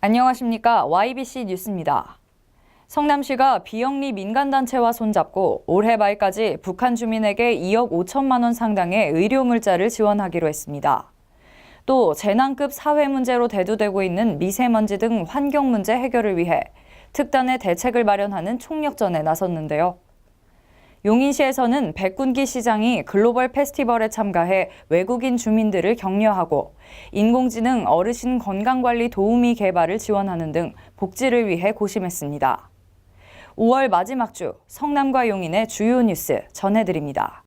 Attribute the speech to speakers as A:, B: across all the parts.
A: 안녕하십니까. YBC 뉴스입니다. 성남시가 비영리 민간단체와 손잡고 올해 말까지 북한 주민에게 2억 5천만 원 상당의 의료 물자를 지원하기로 했습니다. 또 재난급 사회 문제로 대두되고 있는 미세먼지 등 환경 문제 해결을 위해 특단의 대책을 마련하는 총력전에 나섰는데요. 용인시에서는 백군기 시장이 글로벌 페스티벌에 참가해 외국인 주민들을 격려하고 인공지능 어르신 건강관리 도우미 개발을 지원하는 등 복지를 위해 고심했습니다. 5월 마지막 주 성남과 용인의 주요 뉴스 전해드립니다.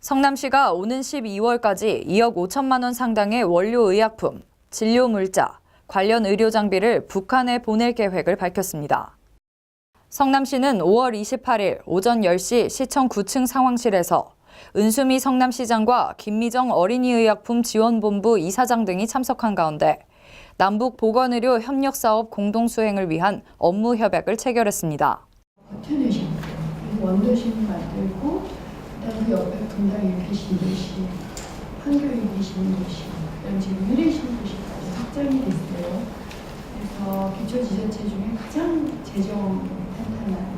A: 성남시가 오는 12월까지 2억 5천만 원 상당의 원료 의약품, 진료 물자, 관련 의료 장비를 북한에 보낼 계획을 밝혔습니다. 성남시는 5월 28일 오전 10시 시청 9층 상황실에서 은수미 성남시장과 김미정 어린이의약품 지원본부 이사장 등이 참석한 가운데 남북 보건의료 협력사업 공동 수행을 위한 업무 협약을 체결했습니다.
B: 그. 그래서 기초지자체 중에 가장 재정 탄탄한.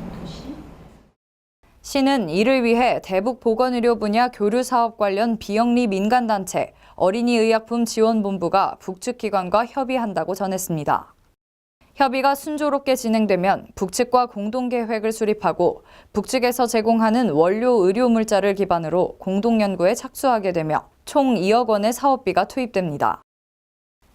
A: 시는 이를 위해 대북 보건의료 분야 교류 사업 관련 비영리 민간단체 어린이의약품 지원본부가 북측 기관과 협의한다고 전했습니다. 협의가 순조롭게 진행되면 북측과 공동 계획을 수립하고 북측에서 제공하는 원료 의료 물자를 기반으로 공동 연구에 착수하게 되며 총 2억 원의 사업비가 투입됩니다.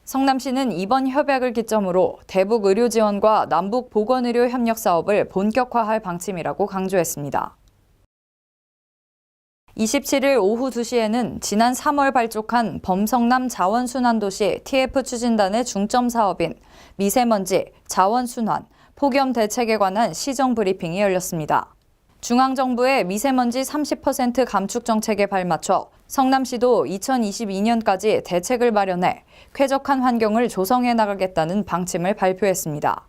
A: 성남시는 이번 협약을 기점으로 대북 의료 지원과 남북 보건의료 협력 사업을 본격화할 방침이라고 강조했습니다. 27일 오후 2시에는 지난 3월 발족한 범성남 자원순환도시 TF 추진단의 중점 사업인 미세먼지, 자원순환, 폭염 대책에 관한 시정 브리핑이 열렸습니다. 중앙정부의 미세먼지 30% 감축 정책에 발맞춰 성남시도 2022년까지 대책을 마련해 쾌적한 환경을 조성해 나가겠다는 방침을 발표했습니다.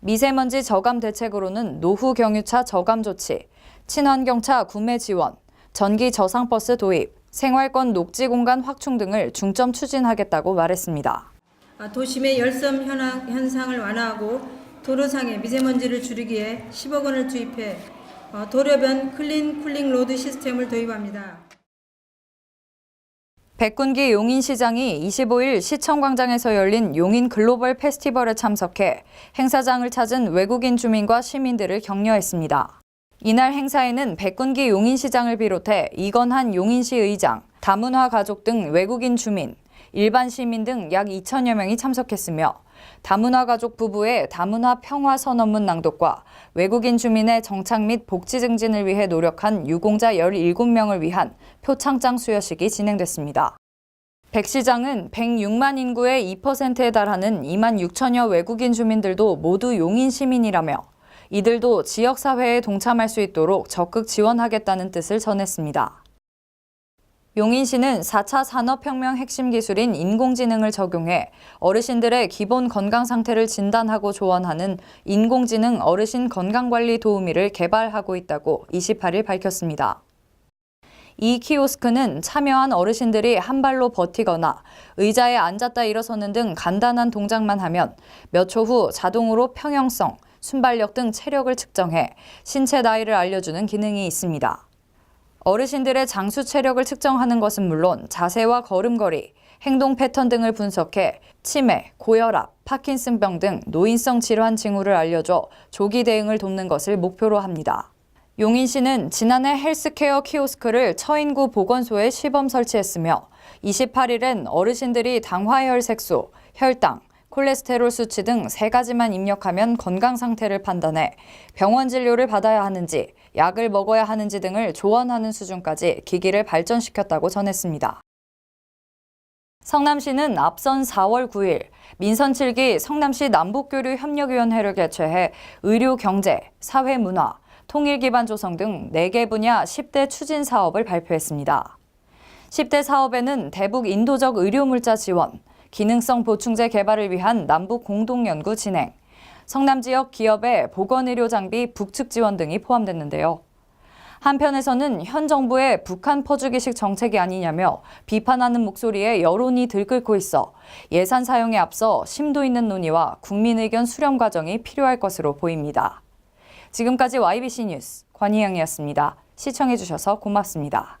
A: 미세먼지 저감 대책으로는 노후 경유차 저감 조치, 친환경차 구매 지원, 전기 저상버스 도입, 생활권 녹지 공간 확충 등을 중점 추진하겠다고 말했습니다.
C: 아, 도심의 열섬 현황, 현상을 완화하고 도로상의 미세먼지를 줄이기에 10억 원을 투입해 어, 도로변 클린 쿨링 로드 시스템을 도입합니다.
A: 백군기 용인시장이 25일 시청광장에서 열린 용인 글로벌 페스티벌에 참석해 행사장을 찾은 외국인 주민과 시민들을 격려했습니다. 이날 행사에는 백군기 용인시장을 비롯해 이건한 용인시 의장, 다문화 가족 등 외국인 주민, 일반 시민 등 약 2천여 명이 참석했으며 다문화 가족 부부의 다문화 평화 선언문 낭독과 외국인 주민의 정착 및 복지 증진을 위해 노력한 유공자 17명을 위한 표창장 수여식이 진행됐습니다. 백 시장은 106만 인구의 2%에 달하는 2만 6천여 외국인 주민들도 모두 용인 시민이라며 이들도 지역사회에 동참할 수 있도록 적극 지원하겠다는 뜻을 전했습니다. 용인시는 4차 산업혁명 핵심 기술인 인공지능을 적용해 어르신들의 기본 건강 상태를 진단하고 조언하는 인공지능 어르신 건강관리 도우미를 개발하고 있다고 28일 밝혔습니다. 이 키오스크는 참여한 어르신들이 한 발로 버티거나 의자에 앉았다 일어서는 등 간단한 동작만 하면 몇 초 후 자동으로 평형성, 순발력 등 체력을 측정해 신체 나이를 알려주는 기능이 있습니다. 어르신들의 장수 체력을 측정하는 것은 물론 자세와 걸음걸이, 행동 패턴 등을 분석해 치매, 고혈압, 파킨슨병 등 노인성 질환 징후를 알려줘 조기 대응을 돕는 것을 목표로 합니다. 용인 시는 지난해 헬스케어 키오스크를 처인구 보건소에 시범 설치했으며 28일엔 어르신들이 당화혈색소, 혈당, 콜레스테롤 수치 등 세 가지만 입력하면 건강 상태를 판단해 병원 진료를 받아야 하는지, 약을 먹어야 하는지 등을 조언하는 수준까지 기기를 발전시켰다고 전했습니다. 성남시는 앞선 4월 9일 민선 7기 성남시 남북교류 협력위원회를 개최해 의료 경제, 사회 문화, 통일 기반 조성 등 4개 분야 10대 추진 사업을 발표했습니다. 10대 사업에는 대북 인도적 의료 물자 지원, 기능성 보충제 개발을 위한 남북 공동 연구 진행, 성남 지역 기업의 보건의료 장비 북측 지원 등이 포함됐는데요. 한편에서는 현 정부의 북한 퍼주기식 정책이 아니냐며 비판하는 목소리에 여론이 들끓고 있어 예산 사용에 앞서 심도 있는 논의와 국민 의견 수렴 과정이 필요할 것으로 보입니다. 지금까지 YBC 뉴스 권희영이었습니다. 시청해주셔서 고맙습니다.